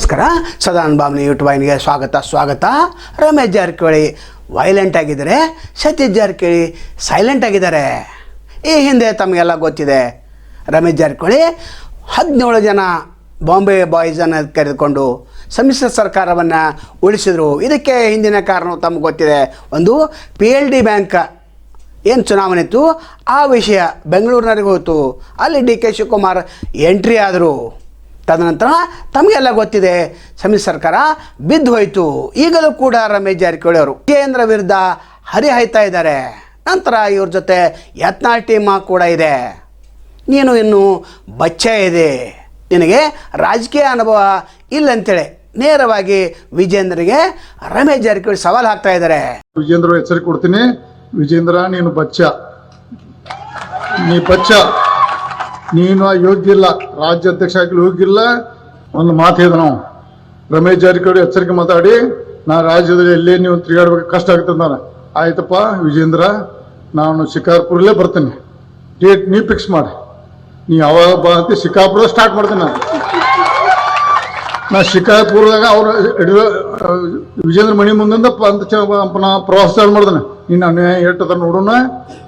ನಮಸ್ಕಾರ. ಸದಾನ್ ಯೂಟ್ಯೂಬ್ ವಾಹಿನಿಗೆ ಸ್ವಾಗತ ಸ್ವಾಗತ. ರಮೇಶ್ ಜಾರಕಿಹೊಳಿ ವೈಲೆಂಟ್ ಆಗಿದ್ದರೆ. ಸತೀಶ್ ಜಾರಕಿಹೊಳಿ ಸೈಲೆಂಟ್ ಆಗಿದ್ದಾರೆ. ಈ ಹಿಂದೆ ತಮಗೆಲ್ಲ ಗೊತ್ತಿದೆ. ರಮೇಶ್ ಜಾರಕಿಹೊಳಿ ಹದಿನೇಳು ಜನ ಬಾಂಬೆ ಬಾಯ್ಸನ್ನು ಕರೆದುಕೊಂಡು ಸಮ್ಮಿಶ್ರ ಸರ್ಕಾರವನ್ನು ಉಳಿಸಿದರು. ಇದಕ್ಕೆ ಹಿಂದಿನ ಕಾರಣ ತಮಗೆ ಗೊತ್ತಿದೆ. ಒಂದು ಪಿ ಎಲ್ ಡಿ ಬ್ಯಾಂಕ್ ಏನು ಚುನಾವಣೆ ಇತ್ತು? ಆ ವಿಷಯ ಬೆಂಗಳೂರಿನವರೆಗೆ ಹೋಯಿತು ಅಲ್ಲಿ ಡಿ ಕೆ ಶಿವಕುಮಾರ್ ಎಂಟ್ರಿ ಆದರು. ತದನಂತರ ತಮಗೆಲ್ಲ ಗೊತ್ತಿದೆ ಸಮಿತಿ ಸರ್ಕಾರ ಬಿದ್ದು ಹೋಯಿತು. ಈಗಲೂ ಕೂಡ ರಮೇಶ್ ಜಾರಕಿಹೊಳಿ ಅವರು ಕೇಂದ್ರ ವಿರುದ್ಧ ಹರಿಹಾಯ್ತಾ ಇದ್ದಾರೆ. ನಂತರ ಇವ್ರ ಜೊತೆ ಯತ್ನಾಳ್ ಟೀಮ್ ಕೂಡ ಇದೆ. ನೀನು ಇನ್ನು ಬಚ್ಚ ಇದೆ. ನಿನಗೆ ರಾಜಕೀಯ ಅನುಭವ ಇಲ್ಲ ಅಂತೇಳಿ ನೇರವಾಗಿ ವಿಜೇಂದ್ರಿಗೆ ರಮೇಶ್ ಜಾರಕಿಹೊಳಿ ಸವಾಲು ಹಾಕ್ತಾ ಇದ್ದಾರೆ. ವಿಜೇಂದ್ರ ಹೆಸರು ಕೊಡ್ತೀನಿ. ವಿಜೇಂದ್ರ, ನೀನು ಬಚ್ಚ. ನೀ ಬಚ್ಚ. ನೀನು ಯೋಗ್ಯ ಇಲ್ಲ ರಾಜ್ಯ ಅಧ್ಯಕ್ಷ ಆಗಲಿ ಹೋಗಿಲ್ಲ ಒಂದು ಮಾತು ಹೇಳಿದ ನಾವು. ರಮೇಶ್ ಜಾರಕಿಹೊಳಿ ಎಚ್ಚರಿಕೆ ಮಾತಾಡಿ, ನಾ ರಾಜ್ಯದಲ್ಲಿ ಎಲ್ಲೇ ನೀವು ತಿರುಗಾಡ್ಬೇಕು, ಕಷ್ಟ ಆಗ್ತದೆ ನಾನು ಆಯ್ತಪ್ಪ, ವಿಜೇಂದ್ರ, ನಾನು ಶಿಕಾರ್ಪುರಲ್ಲೇ ಬರ್ತೀನಿ. ಡೇಟ್ ನೀ ಫಿಕ್ಸ್ ಮಾಡಿ. ನೀ ಯಾವಾಗ ಬಾ ಅಂತ ಶಿಕಾರ್ಪುರ ಸ್ಟಾರ್ಟ್ ಮಾಡ್ತೀನಿ ನಾನು. ನಾ ಶಿಕಾರ್ಪುರದಾಗ ಅವ್ರ ವಿಜೇಂದ್ರ ಮಣಿ ಮುಂದಿಂದ ನಾ ಪ್ರವಾಸ ಚಾಲು ಮಾಡಿದನೆ. ನೀನು ಅನ್ಯಾಯ ಹೇಳ್ತದ ನೋಡೋಣ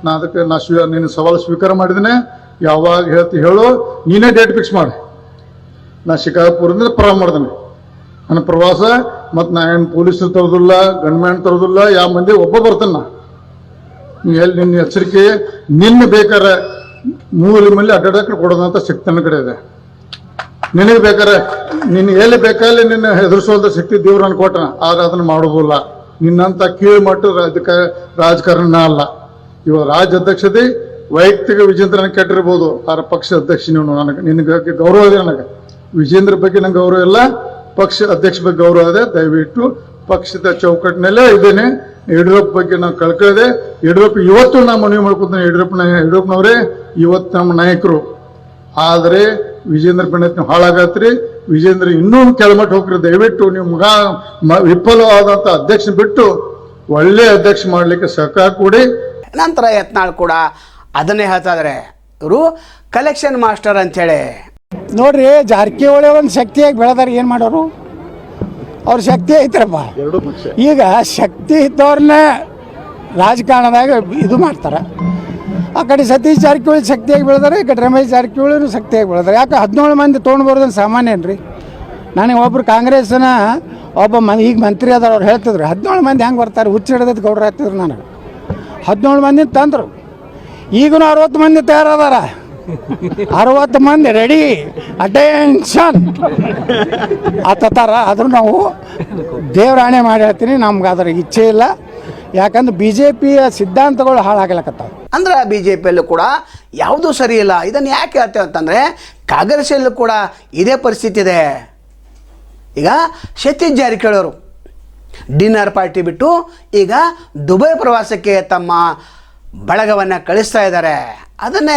ನಾ ಅದಕ್ಕೆ ನಾ ಸ್ವೀ, ನಿನ್ನ ಸವಾಲು ಸ್ವೀಕಾರ ಮಾಡಿದ್ದೇನೆ ಯಾವಾಗ ಹೇಳ್ತಿ ಹೇಳು, ನೀನೇ ಡೇಟ್ ಫಿಕ್ಸ್ ಮಾಡಿ. ನಾ ಶಿಕಾರ್ಪುರದಿಂದ ಪ್ರಾರಂಭ ಮಾಡ್ದೇನೆ. ನನ್ನ ಪ್ರವಾಸ, ಮತ್ತು ನಾ ಏನು ಪೊಲೀಸರು ತರೋದಿಲ್ಲ ಗನ್ಮ್ಯಾನ್ ತರೋದಿಲ್ಲ ಯಾವ ಮಂದಿ ಒಬ್ಬ ಬರ್ತಾನೆ. ನಾ ಎಲ್ಲಿ ನಿನ್ನ ಎಚ್ಚರಿಕೆ ನಿನ್ನ ಬೇಕಾರೆ ಮೂಲ ಮೇಲೆ ಅಡ್ಡಾಡಕ್ಕೆ ಕೊಡೋದಂತ ಶಕ್ತಿ ನನ್ನ ಕಡೆ ಇದೆ. ನಿನಗೆ ಬೇಕಾರೆ ನಿನ್ನ ಎಲ್ಲಿ ಬೇಕಲ್ಲಿ ನಿನ್ನ ಹೆದರ್ಸೋದ ಶಕ್ತಿ ದೇವ್ರು ನಾನು ಕೊಟ್ಟ. ಆದ್ರೆ ಅದನ್ನ ಮಾಡೋದಿಲ್ಲ. ನಿನ್ನಂತ ಕೀಳು ಮಟ್ಟ ರಾಜಕ ರಾಜಕಾರಣ ಅಲ್ಲ. ಇವಾಗ ರಾಜ್ಯ ಅಧ್ಯಕ್ಷತೆ ವೈಯಕ್ತಿಕ ವಿಜೇಂದ್ರನ ಕೆಟ್ಟಿರ್ಬೋದು. ಅವರ ಪಕ್ಷ ಅಧ್ಯಕ್ಷ ನೀವು ನನಗೆ ನಿನಗೆ ಗೌರವ ಇದೆ ನನಗೆ. ವಿಜೇಂದ್ರ ಬಗ್ಗೆ ನಂಗೆ ಗೌರವ ಇಲ್ಲ. ಪಕ್ಷ ಅಧ್ಯಕ್ಷ ಬಗ್ಗೆ ಗೌರವ ಇದೆ. ದಯವಿಟ್ಟು ಪಕ್ಷದ ಚೌಕಟ್ಟಿನಲ್ಲೇ ಇದ್ದೇನೆ. ಯಡಿಯೂರಪ್ಪ ಬಗ್ಗೆ ನಾವು ಕಳ್ಕೊಳ್ಳದೆ ಯಡಿಯೂರಪ್ಪ ಇವತ್ತು ನಾ ಮನವಿ ಮಾಡ್ಕೊತೇನೆ ಯಡಿಯೂರಪ್ಪನ ಯಡಿಯೂರಪ್ಪನವರೇ. ಇವತ್ತು ನಮ್ಮ ನಾಯಕರು. ಆದರೆ ವಿಜೇಂದ್ರ ಪಂಡಿತ್ ನೀವು ಹಾಳಾಗತ್ರಿ. ವಿಜೇಂದ್ರ ಇನ್ನೂ ಕೆಳಮಟ್ಟ ಹೋಗ್ರಿ. ದಯವಿಟ್ಟು ನೀವು ಮಗ ವಿಫಲವಾದಂಥ ಅಧ್ಯಕ್ಷ ಬಿಟ್ಟು ಒಳ್ಳೆ ಅಧ್ಯಕ್ಷ ಮಾಡಲಿಕ್ಕೆ ಸಹಕಾರ ಕೊಡಿ. ನಂತರ ಯತ್ನಾಳ್ ಕೂಡ ಅದನ್ನೇ ಹೇಳ್ತಾ ಇದ್ದಾರೆ. ಇವರು ಕಲೆಕ್ಷನ್ ಮಾಸ್ಟರ್ ಅಂಥೇಳಿ. ನೋಡ್ರಿ ಜಾರಕಿಹೊಳಿ ಒಂದು ಶಕ್ತಿಯಾಗಿ ಬೆಳೆದಾರ ಏನು ಮಾಡೋರು? ಅವ್ರ ಶಕ್ತಿ ಐತ್ರಪ್ಪ. ಈಗ ಶಕ್ತಿ ಇದ್ದವ್ರನ್ನ ರಾಜಕಾರಣದಾಗ ಇದು ಮಾಡ್ತಾರೆ. ಆ ಕಡೆ ಸತೀಶ್ ಜಾರಕಿಹೊಳಿ ಶಕ್ತಿಯಾಗಿ ಬೆಳೆದಾರೆ ಈ ಕಡೆ ರಮೇಶ್ ಜಾರಕಿಹೊಳಿನೂ ಶಕ್ತಿಯಾಗಿ ಬೆಳೆದಾರೆ. ಯಾಕೆ ಹದಿನೇಳು ಮಂದಿ ತೊಗೊಂಡು ಬರೋದನ್ನು ಸಾಮಾನ್ಯ ಏನ್ರಿ? ನನಗೆ ಒಬ್ರು ಕಾಂಗ್ರೆಸ್ನ ಒಬ್ಬ ಮ ಈಗ ಮಂತ್ರಿ ಅದಾರ ಅವ್ರು ಹೇಳ್ತಿದ್ರು ಹದಿನೇಳು ಮಂದಿ ಹೆಂಗೆ ಬರ್ತಾರೆ ಹುಚ್ಚ ಹಿಡಿದದ್ದು ಗೌಡ್ರು ಆಗ್ತಿದ್ರು ನನಗೆ. ಹದಿನೇಳು ಮಂದಿ ತಂದರು. ಈಗಲೂ ಅರವತ್ತು ಮಂದಿ ತಯಾರದಾರ. ಅರವತ್ತು ಮಂದಿ ರೆಡಿ ಅಟೆನ್ಷನ್ ಆತತಾರ ಆದರೂ ನಾವು ದೇವರಾಣೆ ಮಾಡಿ ಹೇಳ್ತೀನಿ ನಮ್ಗೆ ಅದರ ಇಚ್ಛೆ ಇಲ್ಲ. ಯಾಕಂದ್ರೆ ಬಿ ಜೆ ಪಿಯ ಸಿದ್ಧಾಂತಗಳು ಹಾಳಾಗಲಕತ್ತಾವೆ. ಅಂದ್ರೆ ಬಿ ಜೆ ಪಿಯಲ್ಲೂ ಕೂಡ ಯಾವುದೂ ಸರಿ ಇಲ್ಲ. ಇದನ್ನು ಯಾಕೆ ಹೇಳ್ತೇವೆ ಅಂತಂದರೆ ಕಾಂಗ್ರೆಸ್ಸಲ್ಲೂ ಕೂಡ ಇದೇ ಪರಿಸ್ಥಿತಿ ಇದೆ. ಈಗ ಸತೀಶ್ ಜಾರಿ ಕೇಳೋರು ಡಿನ್ನರ್ ಪಾರ್ಟಿ ಬಿಟ್ಟು ಈಗ ದುಬೈ ಪ್ರವಾಸಕ್ಕೆ ತಮ್ಮ ಬಳಗವನ್ನು ಕಳಿಸ್ತಾ ಇದ್ದಾರೆ. ಅದನ್ನೇ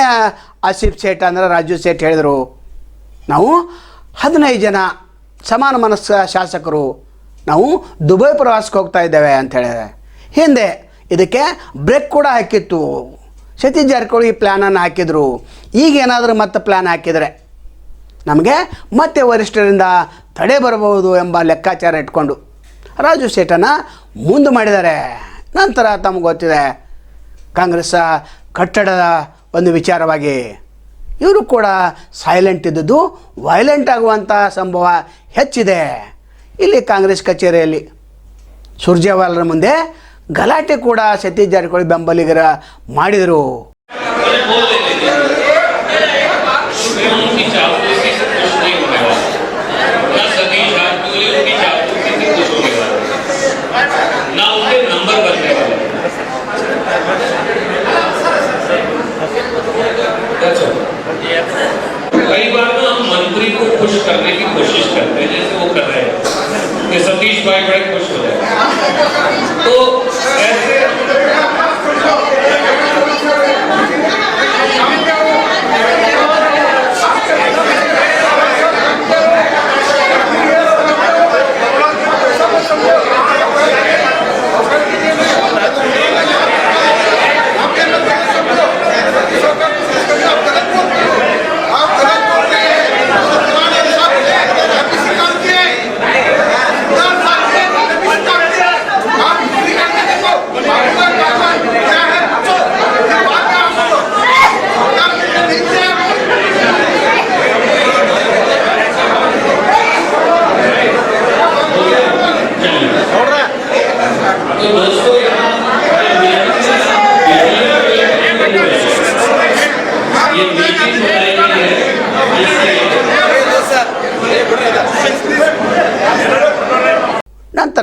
ಆಸಿಫ್ ಸೇಠ್ ಅಂದರೆ ರಾಜು ಸೇಠ್ ಹೇಳಿದರು. ನಾವು ಹದಿನೈದು ಜನ ಸಮಾನ ಮನಸ್ಕ ಶಾಸಕರು ನಾವು ದುಬೈ ಪ್ರವಾಸಕ್ಕೆ ಹೋಗ್ತಾ ಇದ್ದೇವೆ ಅಂತ ಹೇಳಿದೆ ಹಿಂದೆ ಇದಕ್ಕೆ ಬ್ರೇಕ್ ಕೂಡ ಹಾಕಿತ್ತು. ಸತೀಶ್ ಜಾರಕಿಹೊಳಿ ಈ ಪ್ಲ್ಯಾನನ್ನು ಹಾಕಿದರು. ಈಗ ಏನಾದರೂ ಮತ್ತೆ ಪ್ಲ್ಯಾನ್ ಹಾಕಿದರೆ ನಮಗೆ ಮತ್ತೆ ವರಿಷ್ಠರಿಂದ ತಡೆ ಬರಬಹುದು ಎಂಬ ಲೆಕ್ಕಾಚಾರ ಇಟ್ಕೊಂಡು ರಾಜು ಸೇಠನ ಮುಂದೆ ಮಾಡಿದ್ದಾರೆ. ನಂತರ ತಮಗೆ ಗೊತ್ತಿದೆ ಕಾಂಗ್ರೆಸ್ ಕಟ್ಟಡದ ಒಂದು ವಿಚಾರವಾಗಿ ಇವರು ಕೂಡ ಸೈಲೆಂಟ್ ಇದ್ದದ್ದು ವೈಲೆಂಟ್ ಆಗುವಂಥ ಸಂಭವ ಹೆಚ್ಚಿದೆ. ಇಲ್ಲಿ ಕಾಂಗ್ರೆಸ್ ಕಚೇರಿಯಲ್ಲಿ ಸುರ್ಜೇವಾಲರ ಮುಂದೆ ಗಲಾಟೆ ಕೂಡ ಸತೀಶ್ ಜಾರಕಿಹೊಳಿ ಬೆಂಬಲಿಗರ ಮಾಡಿದರು.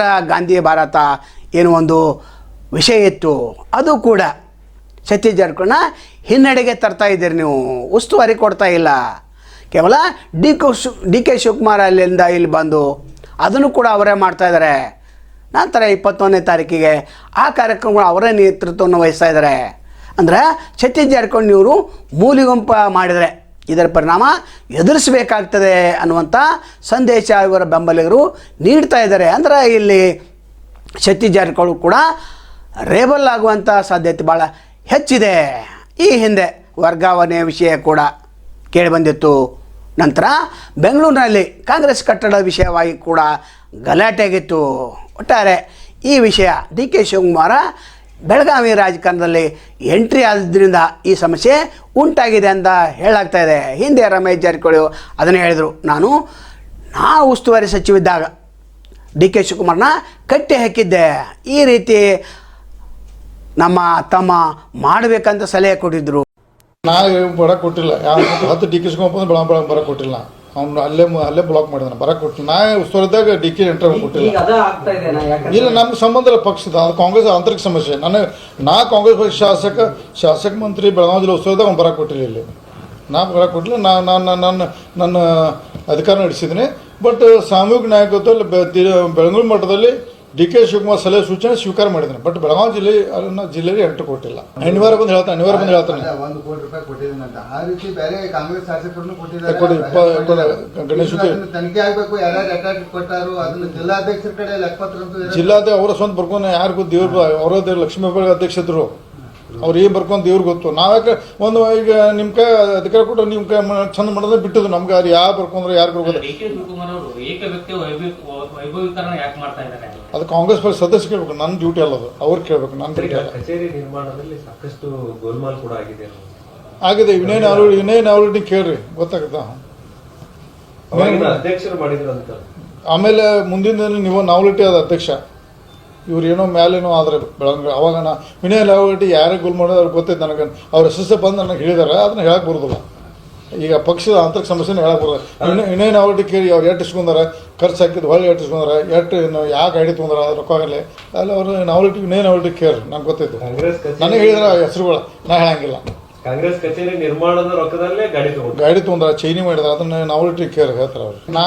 ನಂತರ ಗಾಂಧಿ ಭಾರತ ಏನು ಒಂದು ವಿಷಯ ಇತ್ತು, ಅದು ಕೂಡ ಸತ್ಯ ಜಾರಕಿಹೊಳಿನ ಹಿನ್ನಡೆಗೆ ತರ್ತಾ ಇದ್ದೀರಿ ನೀವು. ಉಸ್ತುವಾರಿ ಕೊಡ್ತಾ ಇಲ್ಲ. ಕೇವಲ ಡಿ ಕು ಶು, ಡಿ ಕೆ ಶಿವಕುಮಾರ್ ಅಲ್ಲಿಂದ ಇಲ್ಲಿ ಬಂದು ಅದನ್ನು ಕೂಡ ಅವರೇ ಮಾಡ್ತಾ ಇದ್ದಾರೆ. ನಂತರ ಇಪ್ಪತ್ತೊಂದನೇ ತಾರೀಕಿಗೆ ಆ ಕಾರ್ಯಕ್ರಮಗಳು ಅವರೇ ನೇತೃತ್ವವನ್ನು ವಹಿಸ್ತಾ ಇದ್ದಾರೆ. ಅಂದರೆ ಸತ್ಯ ಜಾರಕಿಹೊಳಿ ಇವರು ಮೂಲಿಗುಂಪ ಮಾಡಿದರೆ. ಇದರ ಪರಿಣಾಮ ಎದುರಿಸಬೇಕಾಗ್ತದೆ ಅನ್ನುವಂಥ ಸಂದೇಶ ಇವರ ಬೆಂಬಲಿಗರು ನೀಡ್ತಾ ಇದ್ದಾರೆ. ಅಂದರೆ ಇಲ್ಲಿ ಶಕ್ತಿ ಕೂಡ ರೇಬಲ್ ಆಗುವಂಥ ಸಾಧ್ಯತೆ ಭಾಳ ಹೆಚ್ಚಿದೆ. ಈ ಹಿಂದೆ ವರ್ಗಾವಣೆ ವಿಷಯ ಕೂಡ ಕೇಳಿಬಂದಿತ್ತು. ನಂತರ ಬೆಂಗಳೂರಿನಲ್ಲಿ ಕಾಂಗ್ರೆಸ್ ಕಟ್ಟಡ ವಿಷಯವಾಗಿ ಕೂಡ ಗಲಾಟೆ ಆಗಿತ್ತು ಒಟ್ಟಾರೆ ಈ ವಿಷಯ ಡಿ ಕೆ ಶಿವಕುಮಾರ ಬೆಳಗಾವಿ ರಾಜಕಾರಣದಲ್ಲಿ ಎಂಟ್ರಿ ಆದ್ದರಿಂದ ಈ ಸಮಸ್ಯೆ ಉಂಟಾಗಿದೆ ಅಂತ ಹೇಳಾಗ್ತಾ ಇದೆ. ಹಿಂದೆ ರಮೇಶ್ ಜಾರಕಿಹೊಳಿ ಅದನ್ನು ಹೇಳಿದರು. ನಾನು ನಾ ಉಸ್ತುವಾರಿ ಸಚಿವಿದ್ದಾಗ ಡಿ ಕೆ ಶಿವಕುಮಾರ್ನ ಕಟ್ಟಿ ಹಾಕಿದ್ದೆ. ಈ ರೀತಿ ನಮ್ಮ ತಮ್ಮ ಮಾಡಬೇಕಂತ ಸಲಹೆ ಕೊಟ್ಟಿದ್ದರು ನಾನು ಬರೋಕ್ಕೆ ಕೊಟ್ಟಿಲ್ಲ. ಯಾರು ಹತ್ತು ಡಿ ಕೆ ಶಿವಕುಮಾರ್ ಬರ ಬರ ಕೊಟ್ಟಿಲ್ಲ. ಅವ್ನು ಅಲ್ಲೇ ಅಲ್ಲೇ ಬ್ಲಾಕ್ ಮಾಡಿದಾನೆ ಬರಕ್ ಕೊಟ್ಟು ನಾ ಉಸ್ತುವಾರಿದ್ದಾಗ ಡಿ ಕೆ ಇಂಟರ್ವ್ಯೂ ಕೊಟ್ಟಿಲ್ಲ ಇಲ್ಲ ನಮ್ಮ ಸಂಬಂಧ ಇಲ್ಲ ಪಕ್ಷದ ಅದು ಕಾಂಗ್ರೆಸ್ ಆಂತರಿಕ ಸಮಸ್ಯೆ. ನಾನು ನಾ ಕಾಂಗ್ರೆಸ್ ಪಕ್ಷ ಶಾಸಕ ಶಾಸಕ ಮಂತ್ರಿ ಬೆಳಗಾವಿ ಜಿಲ್ಲೆ ಉಸ್ತುವಾರಿದಾಗ ಅವ್ನು ಬರಕ್ಕೆ ಕೊಟ್ಟಿಲ್ಲ ಇಲ್ಲಿ. ನಾ ಬರಕ್ಕೆ ಕೊಟ್ಟಿಲ್ಲ ನಾ ನಾನು ನನ್ನ ನನ್ನ ಅಧಿಕಾರ ನಡೆಸಿದ್ದೀನಿ. ಬಟ್ ಸಾಮೂಹಿಕ ನಾಯಕತ್ವ ಬೆ- ಮಠದಲ್ಲಿ ಡಿ ಕೆ ಶಿವಕುಮಾರ್ ಸಲಹೆ ಸೂಚನೆ ಸ್ವೀಕಾರ ಮಾಡಿದ್ರು. ಬಟ್ ಬೆಳಗಾವಿ ಜಿಲ್ಲೆ ಅದನ್ನ ಜಿಲ್ಲೆಗೆ ಎಂಟು ಕೊಟ್ಟಿಲ್ಲ ಅನಿವಾರ್ಯ ಬಂದು ಹೇಳ್ತಾನೆ ಅನಿವಾರ್ಯ ಬಂದು ಹೇಳ್ತಾನೆ. ಒಂದು ಕೋಟಿ ರೂಪಾಯಿ ಕೊಟ್ಟಿದ್ದೀನಂತ ಆ ರೀತಿ ಬೇರೆ ಕಾಂಗ್ರೆಸ್ ಶಾಸಕರನ್ನು ಕೊಟ್ಟಿದ್ದಾರೆ. ಗಣೇಶ್ ತನಿಖೆ ಆಗ್ಬೇಕು ಯಾರ್ಯಾರು ಅಟ್ಯಾಕ್ ಕೊಟ್ಟಾರು ಅದನ್ನ ಜಿಲ್ಲಾಧ್ಯಕ್ಷರ ಕಡೆ ಲೆಕ್ಕಪತ್ರ ಜಿಲ್ಲಾದ ಅವರ ಸ್ವಂತ ಬರ್ಕೊಂಡು ಯಾರಿಗೂ ದೇವ್ರ ಅವರ ದೇವ್ರ ಲಕ್ಷ್ಮೀ ಅಧ್ಯಕ್ಷ ಅಧ್ಯಕ್ಷದ್ರು ಅವ್ರು ಏನ್ ಬರ್ಕೊಂಡು ದೇವ್ರಿಗೆ ಗೊತ್ತು. ನಾವ್ಯಾಕೆ ಒಂದು ಈಗ ನಿಮ್ಮ ಕೈ ಅಧಿಕಾರ ಕೊಟ್ಟು ನಿಮ್ಮ ಕೈ ಚಂದ ಮಾಡೋದೇ ಬಿಟ್ಟದು ನಮ್ಗೆ. ಅವ್ರು ಯಾವ ಬರ್ಕೊಂಡ್ರೆ ಯಾರು ಬರ್ಬೋದು ಡಿ ಕೆ ಅವರು ಏಕ ವ್ಯಕ್ತಿ ವೈಭವ ವೈಭವೀಕರಣ ಯಾಕೆ ಮಾಡ್ತಾ ಇದ್ದಾರೆ ಅದು ಕಾಂಗ್ರೆಸ್ ಪಕ್ಷ ಸದಸ್ಯ ಕೇಳ್ಬೇಕು. ನನ್ನ ಡ್ಯೂಟಿ ಅಲ್ಲ ಅದು. ಅವ್ರು ಕೇಳ್ಬೇಕು ನನ್ನ ಡ್ಯೂಟಿ ಅಲ್ಲ. ಕಚೇರಿ ನಿರ್ಮಾಣದಲ್ಲಿ ಸಾಕಷ್ಟು ಗೋಲ್ಮಾಲ್ ಕೂಡ ಆಗಿದೆ ಆಗಿದೆ. ವಿನಯ್ ನಾವಲ್ಡಿ ವಿನಯ್ ಆಲ್ರೆಡಿ ಕೇಳ್ರಿ. ಗೊತ್ತಾಗುತ್ತಾ? ಅಧ್ಯಕ್ಷರು ಮಾಡಿದ್ರು ಅಂತ. ಆಮೇಲೆ ಮುಂದಿನ ದಿನ ನೀವು ನಾವಲಿಟಿ ಅದ ಅಧ್ಯಕ್ಷ. ಇವ್ರು ಏನೋ ಮೇಲೇನೋ ಆದ್ರೆ ಬೆಳಂಗ ಅವಾಗ ನಾ ವಿನಯ್ ಲಾವಗಟ್ಟಿ ಯಾರೇ ಗುಲ್ ಮಾಡೋದು ಅವ್ರಿಗೆ ಗೊತ್ತೈತೆ ನನಗೆ. ಅವ್ರ ಹೆಸರು ಬಂದು ನನಗೆ ಹೇಳಿದಾರೆ ಅದನ್ನ ಹೇಳಕ್ಕೆ ಬರೋದಿಲ್ಲ. ಈಗ ಪಕ್ಷದ ಆಂತರಿಕ ಸಮಸ್ಯೆನ ಹೇಳಕ್ಕೆ ಬರೋದು ವಿನಯ್ ನಾವಲಿಟಿ ಕೇಳಿ ಅವ್ರು ಎಟ್ಟು ಇಸ್ಕೊಂಡಾರೆ ಖರ್ಚು ಹಾಕಿದ್ದು ಹೊಳ್ಳಿ ಎಟ್ಟು ಇಸ್ಕೊಂಡಾರ ಎಟ್ಟು ಏನು ಯಾವ ಗಾಡಿ ತೊಗೊಂಡಾರ ಅದ್ರ ರೊಕ್ಕಾಗಲಿ ಅಲ್ಲ ಅವರು ನಾವಲ್ಟಿ ವಿನಯ್ ನಾವಲಿಟಿ ಕೇರ್ ನಂಗೆ ಗೊತ್ತೈತೆ. ನನಗೆ ಹೇಳಿದ್ರೆ ಹೆಸರುಗಳ ನಾ ಹೇಳಂಗಿಲ್ಲ. ಕಾಂಗ್ರೆಸ್ ಕಚೇರಿ ನಿರ್ಮಾಣದ ರೊಕ್ಕದಲ್ಲೇ ಗಾಡಿ ತಗೊಂಡು ಗಾಡಿ ತೊಗೊಂಡಾರ ಚೈನಿ ಮಾಡಿದ್ರೆ ಅದನ್ನ ನಾವಲ್ಟಿ ಕೇರ್ ಹೇಳ್ತಾರೆ ಅವ್ರು. ನಾ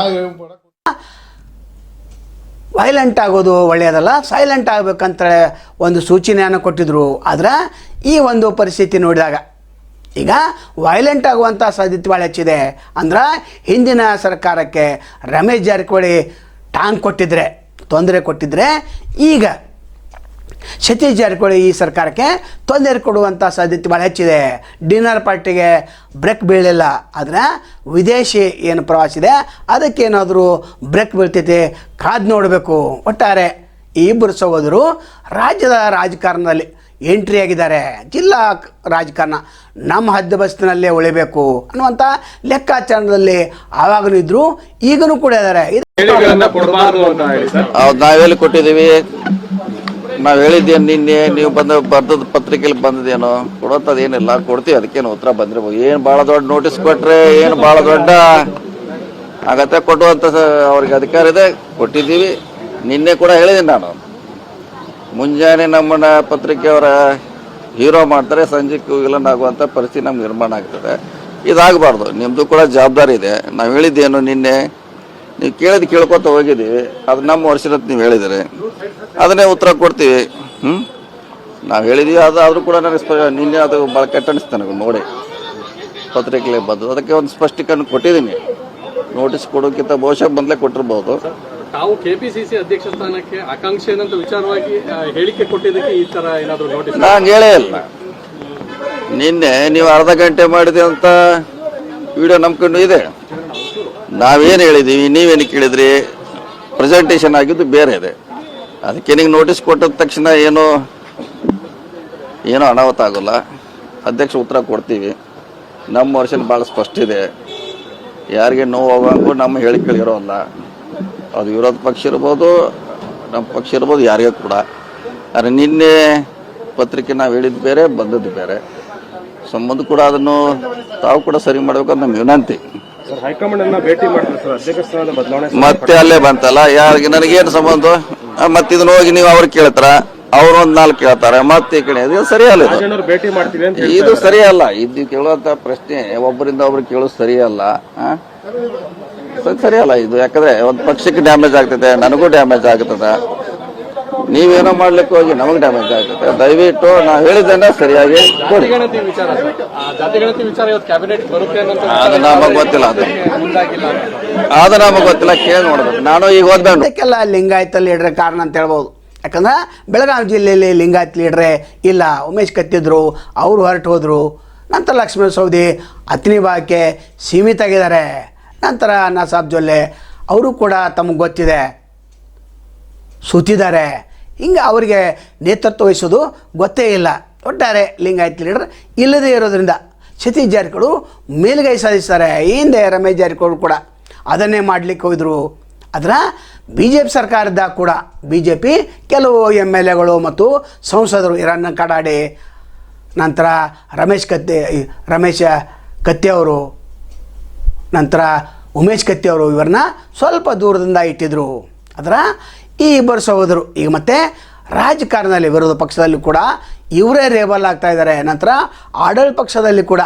ವೈಲೆಂಟ್ ಆಗೋದು ಒಳ್ಳೆಯದಲ್ಲ? ಸೈಲೆಂಟ್ ಆಗಬೇಕಂತ ಒಂದು ಸೂಚನೆಯನ್ನು ಕೊಟ್ಟಿದ್ದರು ಆದರೆ ಈ ಒಂದು ಪರಿಸ್ಥಿತಿ ನೋಡಿದಾಗ ಈಗ ವೈಲೆಂಟ್ ಆಗುವಂಥ ಸಾಧ್ಯತೆ ಭಾಳ ಹೆಚ್ಚಿದೆ. ಅಂದ್ರೆ ಹಿಂದಿನ ಸರ್ಕಾರಕ್ಕೆ ರಮೇಶ್ ಜಾರಕಿಹೊಳಿ ಟಾಂಗ್ ಕೊಟ್ಟಿದ್ರೆ, ತೊಂದರೆ ಕೊಟ್ಟಿದ್ರೆ ಈಗ ಸತೀಶ್ ಜಾರಕಿಹೊಳಿ ಈ ಸರ್ಕಾರಕ್ಕೆ ತೊಂದರೆ ಕೊಡುವಂಥ ಸಾಧ್ಯತೆ ಭಾಳ ಹೆಚ್ಚಿದೆ. ಡಿನ್ನರ್ ಪಾರ್ಟಿಗೆ ಬ್ರೇಕ್ ಬೀಳಲಿಲ್ಲ. ಆದರೆ ವಿದೇಶಿ ಏನು ಪ್ರವಾಸಿದೆ ಅದಕ್ಕೇನಾದರೂ ಬ್ರೇಕ್ ಬೀಳ್ತೈತೆ ಕಾದು ನೋಡಬೇಕು. ಒಟ್ಟಾರೆ ಈ ಇಬ್ಬರು ಸಹೋದರು ರಾಜ್ಯದ ರಾಜಕಾರಣದಲ್ಲಿ ಎಂಟ್ರಿ ಆಗಿದ್ದಾರೆ. ಜಿಲ್ಲಾ ರಾಜಕಾರಣ ನಮ್ಮ ಹದ್ದುಬಸ್ತಿನಲ್ಲೇ ಉಳಿಬೇಕು ಅನ್ನುವಂಥ ಲೆಕ್ಕಾಚಾರದಲ್ಲಿ ಆವಾಗಲೂ ಇದ್ರು ಈಗಲೂ ಕೂಡ ಇದ್ದಾರೆ. ನಾವೆಲ್ಲಿ ಕೊಟ್ಟಿದ್ದೀವಿ ನಾವು ಹೇಳಿದ್ದೇನು ನಿನ್ನೆ, ನೀವು ಬಂದ, ಬರ್ದದ ಪತ್ರಿಕೆಯಲ್ಲಿ ಬಂದದೇನೋ ಕೊಡೋತದೇನಿಲ್ಲ ಕೊಡ್ತೀವಿ, ಅದಕ್ಕೇನು ಉತ್ತರ ಬಂದಿರ್ಬೋದು. ಏನು ಭಾಳ ದೊಡ್ಡ ನೋಟಿಸ್ ಕೊಟ್ಟರೆ ಏನು ಭಾಳ ದೊಡ್ಡ ಅಗತ್ಯ ಕೊಡುವಂಥ ಅವ್ರಿಗೆ ಅಧಿಕಾರ ಇದೆ, ಕೊಟ್ಟಿದ್ದೀವಿ. ನಿನ್ನೆ ಕೂಡ ಹೇಳಿದ್ದೀನಿ ನಾನು. ಮುಂಜಾನೆ ನಮ್ಮನ್ನ ಪತ್ರಿಕೆಯವರ ಹೀರೋ ಮಾಡ್ತಾರೆ ಸಂಜೆ ವಿಲನ್ ಆಗುವಂಥ ಪರಿಸ್ಥಿತಿ ನಮ್ಗೆ ನಿರ್ಮಾಣ ಆಗ್ತದೆ. ಇದಾಗಬಾರ್ದು ನಿಮ್ಮದು ಕೂಡ ಜವಾಬ್ದಾರಿ ಇದೆ. ನಾವು ಹೇಳಿದ್ದೇನು ನಿನ್ನೆ ನೀವು ಕೇಳಿದ್ ಕೇಳ್ಕೊತ ಹೋಗಿದ್ದೀವಿ. ಅದು ನಮ್ಮ ವರ್ಷದ ನೀವು ಹೇಳಿದರೆ. ಅದನ್ನೇ ಉತ್ತರ ಕೊಡ್ತೀವಿ. ಹ್ಞೂ ನಾವು ಹೇಳಿದ್ದೀವಿ ಅದು ಆದರೂ ಕೂಡ ನನಗೆ ಸ್ಪ ನಿನ್ನೆ ಅದು ಭಾಳ ಕೆಟ್ಟ ಅನಿಸ್ತು ನನಗೆ ನೋಡಿ. ಪತ್ರಿಕೆಗೆ ಬಂದು ಅದಕ್ಕೆ ಒಂದು ಸ್ಪಷ್ಟೀಕರಣ ಕೊಟ್ಟಿದ್ದೀನಿ. ನೋಟಿಸ್ ಕೊಡೋಕ್ಕಿಂತ ಬಹುಶಃ ಮೊದಲೇ ಕೊಟ್ಟಿರ್ಬೋದು. ತಾವು ಕೆಪಿಸಿಸಿ ಅಧ್ಯಕ್ಷ ಸ್ಥಾನಕ್ಕೆ ಆಕಾಂಕ್ಷೆ ಏನಂತ ವಿಚಾರವಾಗಿ ಹೇಳಿಕೆ ಕೊಟ್ಟಿದ್ದಕ್ಕೆ ಈ ತರ ಏನಾದರೂ ನೋಟಿಸ್ ನಾನು ಹೇಳೇ ಇಲ್ಲ. ನಿನ್ನೆ ನೀವು ಅರ್ಧ ಗಂಟೆ ಮಾಡಿದೆ ಅಂತ ವಿಡಿಯೋ ನಂಬ್ಕೊಂಡು ಇದೆ. ನಾವೇನು ಹೇಳಿದ್ದೀವಿ ನೀವೇನು ಕೇಳಿದ್ರಿ? ಪ್ರೆಸೆಂಟೇಷನ್ ಆಗಿದ್ದು ಬೇರೆ ಇದೆ. ಅದಕ್ಕೆ ನಿಮಗೆ ನೋಟಿಸ್ ಕೊಟ್ಟ ತಕ್ಷಣ ಏನು, ಏನೋ ಅನಾಹುತ ಆಗೋಲ್ಲ. ಅಧ್ಯಕ್ಷ ಉತ್ತರ ಕೊಡ್ತೀವಿ. ನಮ್ಮ ವರ್ಷನ ಭಾಳ ಸ್ಪಷ್ಟ ಇದೆ. ಯಾರಿಗೆ ನೋವು ಆಗುವಂಗೂ ನಮ್ಮ ಹೇಳಿಕೆಗಳಿರೋಲ್ಲ ಅದು ವಿರೋಧ ಪಕ್ಷ ಇರ್ಬೋದು, ನಮ್ಮ ಪಕ್ಷ ಇರ್ಬೋದು, ಯಾರಿಗೂ ಕೂಡ. ಆದರೆ ನಿನ್ನೆ ಪತ್ರಿಕೆ ನಾವು ಹೇಳಿದ್ದು ಬೇರೆ, ಬಂದದ್ದು ಬೇರೆ. ಸಂಬಂಧ ಕೂಡ ಅದನ್ನು ತಾವು ಕೂಡ ಸರಿ ಮಾಡಬೇಕಂತ ನಮ್ಮ ವಿನಂತಿ. ಮತ್ತೆ ಅಲ್ಲೇ ಬಂತಲ್ಲ ಯಾರಿಗೆ ನನಗೇನು ಸಂಬಂಧ? ಮತ್ತೆ ಇದನ್ನ ಹೋಗಿ ನೀವು ಅವ್ರು ಕೇಳ್ತಾರ? ಅವ್ರು ಒಂದ್ ನಾಲ್ಕು ಕೇಳ್ತಾರೆ ಮತ್ತೆ ಈ ಕಡೆ ಇದು ಸರಿಯಲ್ಲ ಇದು. ಸರಿಯಲ್ಲ ಇದು ಕೇಳುವಂತ ಪ್ರಶ್ನೆ ಒಬ್ಬರಿಂದ ಒಬ್ರು ಕೇಳೋದು ಸರಿಯಲ್ಲ ಸರಿಯಲ್ಲ ಇದು ಯಾಕಂದ್ರೆ ಒಂದು ಪಕ್ಷಕ್ಕೆ ಡ್ಯಾಮೇಜ್ ಆಗ್ತದೆ ನನಗೂ ಡ್ಯಾಮೇಜ್ ಆಗ್ತದೆ. ನೀವೇನೋ ಮಾಡ್ಲಿಕ್ಕೆ ಹೋಗಿ ನಮಗೆ ಡ್ಯಾಮೇಜ್ ಆಗುತ್ತೆ ದಯವಿಟ್ಟು ನಾವು ಹೇಳಿದ್ದೇನೆ ಸರಿಯಾಗಿ ಕೊಡಿ. ಅದು ನಮಗೆ ಗೊತ್ತಿಲ್ಲ ಅದು. ಅದು ನಮಗೆ ಗೊತ್ತಿಲ್ಲ ಕೇಳಿ ನೋಡ್ಬೇಕು. ನಾನು ಈಗ ಓದ್ಬೇಕು ಇದಕ್ಕೆಲ್ಲ ಲಿಂಗಾಯತ ಲೀಡ್ರೆ ಕಾರಣ ಅಂತ ಹೇಳ್ಬೋದು. ಯಾಕಂದ್ರೆ ಬೆಳಗಾವಿ ಜಿಲ್ಲೆಯಲ್ಲಿ ಲಿಂಗಾಯತ್ ಲೀಡ್ರೆ ಇಲ್ಲ. ಉಮೇಶ್ ಕತ್ತಿದ್ರು ಅವರು ಹೊರಟು ಹೋದರು. ನಂತರ ಲಕ್ಷ್ಮಣ ಸೌದಿ ಅತ್ನಿ ಬಾಕೆ ಸೀಮಿತ ಆಗಿದ್ದಾರೆ ನಂತರ ನಸಾಬ್ ಜೊಲ್ಲೆ ಅವರು ಕೂಡ ತಮಗೆ ಗೊತ್ತಿದೆ. ಸೂತಿದ್ದಾರೆ. ಹಿಂಗೆ ಅವರಿಗೆ ನೇತೃತ್ವ ವಹಿಸೋದು ಗೊತ್ತೇ ಇಲ್ಲ. ಒಟ್ಟಾರೆ ಲಿಂಗಾಯತ್ ಲೀಡರ್ ಇಲ್ಲದೇ ಇರೋದರಿಂದ ಸತೀಶ್ ಜಾರಕಿಹೊಳಿ ಮೇಲುಗೈ ಸಾಧಿಸ್ತಾರೆ. ಹಿಂದೆ ರಮೇಶ್ ಜಾರಕಿಹೊಳಿ ಕೂಡ ಅದನ್ನೇ ಮಾಡಲಿಕ್ಕೆ ಹೋದರು. ಅದರ ಬಿ ಜೆ ಪಿ ಸರ್ಕಾರದ ಕೂಡ ಬಿ ಜೆ ಪಿ ಕೆಲವು ಎಂ ಎಲ್ ಎಗಳು ಮತ್ತು ಸಂಸದರು ಇರನ್ನ ಕಡಾಡಿ ನಂತರ ರಮೇಶ್ ಕತ್ತೆ ರಮೇಶ ಕತ್ತಿ ಅವರು, ನಂತರ ಉಮೇಶ್ ಕತ್ತಿ ಅವರು ಇವ್ರನ್ನ ಸ್ವಲ್ಪ ದೂರದಿಂದ ಇಟ್ಟಿದ್ರು. ಅದರ ಈ ಇಬ್ಬರು ಸಹೋದರು ಈಗ ಮತ್ತೆ ರಾಜಕಾರಣದಲ್ಲಿ, ವಿರೋಧ ಪಕ್ಷದಲ್ಲಿ ಕೂಡ ಇವರೇ ರೇಬಲ್ ಆಗ್ತಾ ಇದ್ದಾರೆ. ನಂತರ ಆಡಳಿತ ಪಕ್ಷದಲ್ಲಿ ಕೂಡ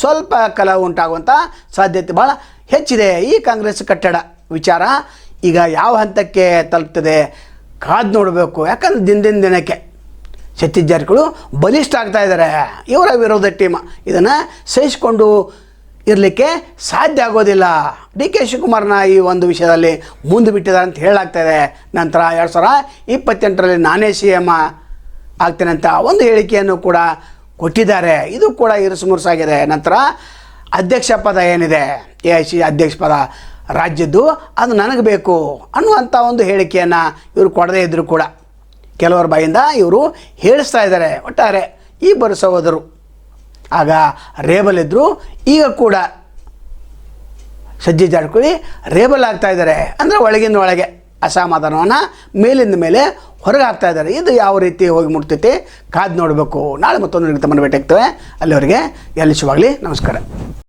ಸ್ವಲ್ಪ ಕಲಹ ಉಂಟಾಗುವಂಥ ಸಾಧ್ಯತೆ ಭಾಳ ಹೆಚ್ಚಿದೆ. ಈ ಕಾಂಗ್ರೆಸ್ ಕಟ್ಟಡ ವಿಚಾರ ಈಗ ಯಾವ ಹಂತಕ್ಕೆ ತಲುಪ್ತದೆ? ಕಾದು ನೋಡಬೇಕು. ಯಾಕಂದ್ರೆ ದಿನದಿಂದ ದಿನಕ್ಕೆ ಜಾರಕಿಹೊಳಿ ಬಲಿಷ್ಠ ಆಗ್ತಾ ಇದ್ದಾರೆ. ಇವರ ವಿರೋಧ ಟೀಮ್ ಇದನ್ನು ಸಹಿಸಿಕೊಂಡು ಇರಲಿಕ್ಕೆ ಸಾಧ್ಯ ಆಗೋದಿಲ್ಲ. ಡಿ ಕೆ ಶಿವಕುಮಾರ್ನ ಈ ಒಂದು ವಿಷಯದಲ್ಲಿ ಮುಂದೆ ಬಿಟ್ಟಿದ್ದಾರೆ ಅಂತ ಹೇಳಾಗ್ತಾಯಿದೆ ನಂತರ ಎರಡು ಸಾವಿರ ಇಪ್ಪತ್ತೆಂಟರಲ್ಲಿ ನಾನೇ ಸಿ ಎಂ ಆಗ್ತೇನೆ ಅಂತ ಒಂದು ಹೇಳಿಕೆಯನ್ನು ಕೂಡ ಕೊಟ್ಟಿದ್ದಾರೆ. ಇದು ಕೂಡ ಇರುಸುಮುರುಸಾಗಿದೆ ನಂತರ ಅಧ್ಯಕ್ಷ ಪದ ಏನಿದೆ? ಎ ಐ ಸಿ ಅಧ್ಯಕ್ಷ ಪದ ರಾಜ್ಯದ್ದು, ಅದು ನನಗೆ ಬೇಕು ಅನ್ನುವಂಥ ಒಂದು ಹೇಳಿಕೆಯನ್ನು ಇವರು ಕೊಡದೇ ಇದ್ದರೂ ಕೂಡ ಕೆಲವರ ಬಾಯಿಂದ ಇವರು ಹೇಳಿಸ್ತಾ ಇದ್ದಾರೆ. ಒಟ್ಟಾರೆ ಈ ಸಹೋದರು ಆಗ ರೇಬಲ್ ಇದ್ದರು ಈಗ ಕೂಡ ಸಜ್ಜಿ ಜಾರಕಿಹೊಳಿ ರೇಬಲ್ ಆಗ್ತಾ ಇದ್ದಾರೆ. ಅಂದರೆ ಒಳಗಿಂದ ಒಳಗೆ ಅಸಮಾಧಾನವನ್ನು ಮೇಲಿಂದ ಮೇಲೆ ಹೊರಗೆ ಹಾಕ್ತಾ ಇದ್ದಾರೆ. ಇದು ಯಾವ ರೀತಿ ಹೋಗಿ ಮುಟ್ತೈತಿ? ಕಾದು ನೋಡಬೇಕು. ನಾಳೆ ಮತ್ತೊಂದು ತಮ್ಮನ್ನು ಭೇಟಿ ಆಗ್ತವೆ ಅಲ್ಲಿವರೆಗೆ ಎಲ್ಲಿ ಶುಭಾಗಲಿ ನಮಸ್ಕಾರ.